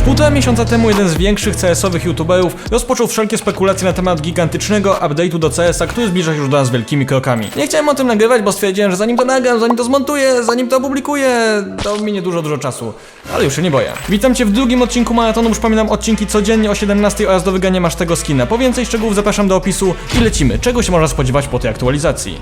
Już półtora miesiąca temu jeden z większych CS-owych youtuberów rozpoczął wszelkie spekulacje na temat gigantycznego update'u do CS-a, który zbliża się już do nas wielkimi krokami. Nie chciałem o tym nagrywać, bo stwierdziłem, że zanim to nagram, zanim to zmontuję, zanim to opublikuję, to minie dużo, dużo czasu. Ale już się nie boję. Witam Cię w drugim odcinku maratonu, już pamiętam odcinki codziennie o 17 oraz do wygania masz tego skina. Po więcej szczegółów zapraszam do opisu i lecimy. Czego się można spodziewać po tej aktualizacji?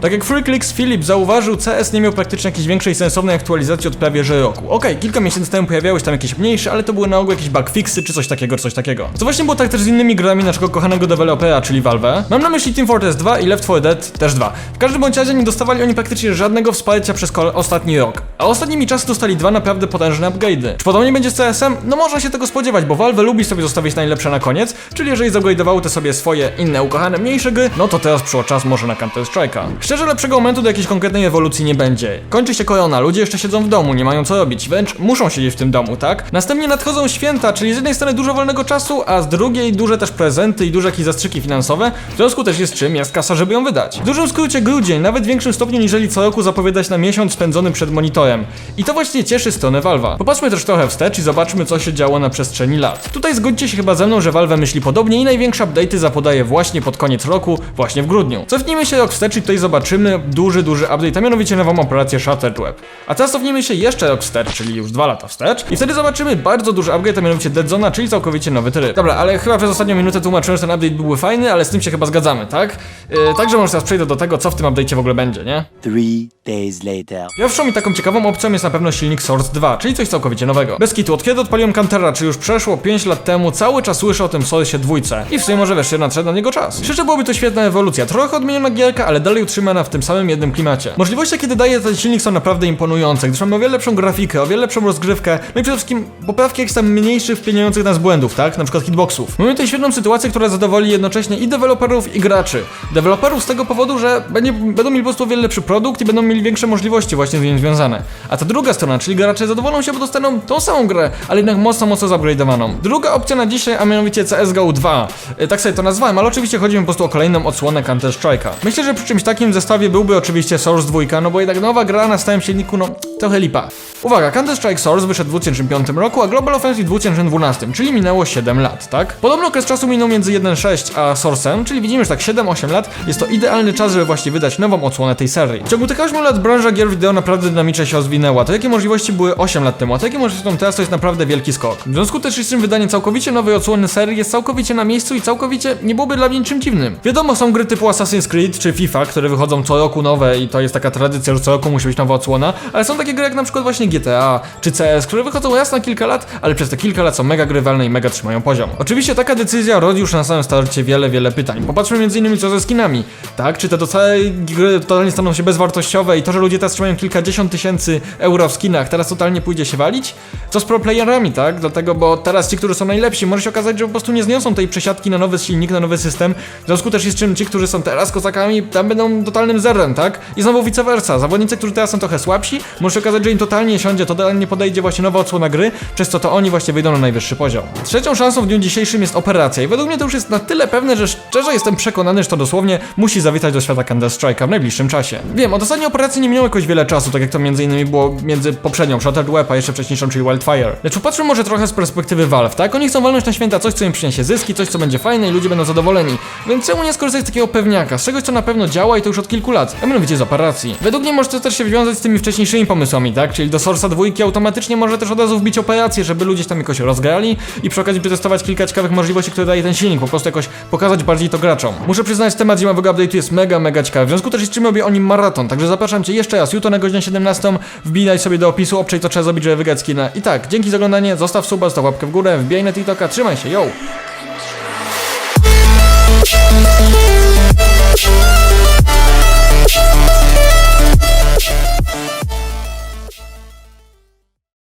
Tak jak FreeClicks Philip zauważył, CS nie miał praktycznie jakiejś większej sensownej aktualizacji od prawie że roku. Okej, kilka miesięcy temu pojawiały się tam jakieś mniejsze, ale to były na ogół jakieś bugfixy czy coś takiego, coś takiego. To właśnie było tak też z innymi grami naszego kochanego dewelopera, czyli Valve. Mam na myśli Team Fortress 2 i Left 4 Dead też 2. W każdym bądź razie nie dostawali oni praktycznie żadnego wsparcia przez ostatni rok. A ostatnimi czasy dostali dwa naprawdę potężne upgrade'y. Czy podobnie będzie z CS-em? No można się tego spodziewać, bo Valve lubi sobie zostawić najlepsze na koniec, czyli jeżeli zupgrade'owały te sobie swoje inne ukochane mniejsze gry, no to teraz przyszło czas może na Counter Strike'a. Szczerze lepszego momentu do jakiejś konkretnej ewolucji nie będzie. Kończy się korona, ludzie jeszcze siedzą w domu, nie mają co robić, wręcz muszą siedzieć w tym domu, tak? Następnie nadchodzą święta, czyli z jednej strony dużo wolnego czasu, a z drugiej duże też prezenty i duże jakieś zastrzyki finansowe, w związku też jest czym jest kasa, żeby ją wydać. W dużym skrócie grudzień, nawet w większym stopniu niżeli co roku zapowiadać na miesiąc spędzony przed monitorem. I to właśnie cieszy stronę Valve'a. Popatrzmy też trochę wstecz i zobaczmy co się działo na przestrzeni lat. Tutaj zgodźcie się chyba ze mną, że Valve myśli podobnie i największe update'y zapodaje właśnie pod koniec roku, właśnie w grudniu. Cofnijmy się rok wstecz i tutaj zobaczymy duży, duży update, a mianowicie nową operację Shattered Web. A teraz cofnijmy się jeszcze rok wstecz, czyli już dwa lata wstecz i wtedy zobaczymy bardzo duży upgrade, a mianowicie Dead Zona, czyli całkowicie nowy tryb. Dobra, ale chyba przez ostatnią minutę tłumaczyłem, że ten update byłby fajny, ale z tym się chyba zgadzamy, tak? Yy, także może teraz przejdę do tego, co w tym update'cie w ogóle będzie, nie? Three days later. Pierwszą i taką ciekawą opcją jest na pewno silnik Source 2, czyli coś całkowicie nowego. Bez kitu, od kiedy odpaliłem Cantera, czy już przeszło 5 lat temu, cały czas słyszę o tym Source dwójce. I w sumie może wreszcie nadszedł na niego czas. Szczerze byłoby to świetna ewolucja, trochę odmieniona gierka, ale dalej utrzymana w tym samym jednym klimacie. Możliwości, jakie daje ten silnik są naprawdę imponujące, gdyż mamy o wiele lepszą grafikę, o wiele lepszą rozgrywkę, no i przede wszystkim poprawki jakichś tam mniejszych, wpieniających nas błędów, tak? Na przykład hitboxów. Mamy tutaj świetną sytuację, która zadowoli jednocześnie i deweloperów, i graczy. Deweloperów z tego powodu, że będzie, będą mieli po prostu o wiele lepszy produkt i będą mieli większe możliwości właśnie z nim związane. A ta druga strona, czyli gracze zadowolą się, bo dostaną tą samą grę, ale jednak mocno, mocno zupgrade'owaną. Druga opcja na dzisiaj, a mianowicie CSGO 2. E, Tak sobie to nazwałem, ale oczywiście chodzi mi po prostu o kolejną odsłonę Counter Strike'a. Myślę, że przy czymś takim zestawie byłby oczywiście Source 2, no bo jednak nowa gra na stałym silniku, no trochę lipa. Uwaga, Counter Strike Source wyszedł w 2005 roku, a Global Offensive w 2012, czyli minęło 7 lat, tak? Podobny okres czasu minął między 1.6 a Source'em, czyli widzimy, że tak 7-8 lat jest to idealny czas, żeby właśnie wydać nową odsłonę tej serii. W ciągu tych 8 lat branża gier wideo naprawdę dynamicznie się rozwinęła. To jakie możliwości były 8 lat temu, a to jakie możliwości są teraz, to jest naprawdę wielki skok. W związku też z tym wydanie całkowicie nowej odsłony serii jest całkowicie na miejscu i całkowicie nie byłoby dla mnie niczym dziwnym. Wiadomo, są gry typu Assassin's Creed czy FIFA, które wychodzą co roku nowe i to jest taka tradycja, że co roku musi być nowa odsłona, ale są takie gry jak na przykład właśnie GTA czy CS, które wychodzą raz na kilka lat, ale przez te kilka lat są mega grywalne i mega trzymają poziom. Oczywiście taka decyzja rodzi już na samym starcie wiele, wiele pytań. Popatrzmy m.in. co ze skinami, tak? Czy te doce- gry totalnie staną się bezwartościowe i to, że ludzie teraz trzymają kilkadziesiąt tysięcy euro w skinach, teraz totalnie pójdzie się walić? Co z pro playerami, tak? Dlatego, bo teraz ci, którzy są najlepsi, może się okazać, że po prostu nie zniosą tej przesiadki na nowy silnik, na nowy system. W związku też jest czym ci, którzy są teraz kozakami, tam będą totalnym zerem, tak? I znowu vice versa. Zawodnicy, którzy teraz są trochę słabsi, może się okazać, że im totalnie siądzie, totalnie podejdzie właśnie nowa odsłona gry, przez co to oni właśnie wyjdą na najwyższy poziom. Trzecią szansą w dniu dzisiejszym jest operacja i według mnie to już jest na tyle pewne, że szczerze jestem przekonany, że to dosłownie musi zawitać do świata Counter Strike'a w najbliższym czasie. Wiem, od ostatniej operacji nie minęło jakoś wiele czasu, tak jak to między innymi było między poprzednią Shattered Web, a jeszcze wcześniejszą, czyli Wildfire. Lecz popatrzmy może trochę z perspektywy Valve, tak? Oni chcą walnąć na święta coś, co im przyniesie zyski, coś, co będzie fajne i ludzie będą zadowoleni. Więc czemu nie skorzystać z takiego pewniaka, z czegoś, co na pewno działa i to już od kilku lat, a mianowicie z operacji. Według mnie może to też się wiązać z tymi wcześniejszymi pomysłami, tak? Czyli do Source'a dwójki automatycznie może też od razu wbić operację, żeby ludzie tam jakoś rozgrali i przy okazji przetestować kilka ciekawych możliwości, które daje ten silnik, po prostu jakoś pokazać bardziej to graczom. Muszę przyznać, temat zimowego update'u jest mega, mega ciekawy, w związku też z czym robię o nim maraton, także zapraszam Cię jeszcze raz, jutro na godzinę 17, wbijaj sobie do opisu, obczaj co trzeba zrobić, żeby wygrać skina. I tak, dzięki za oglądanie, zostaw suba, zostaw łapkę w górę, wbijaj na TikToka, trzymaj się, yo!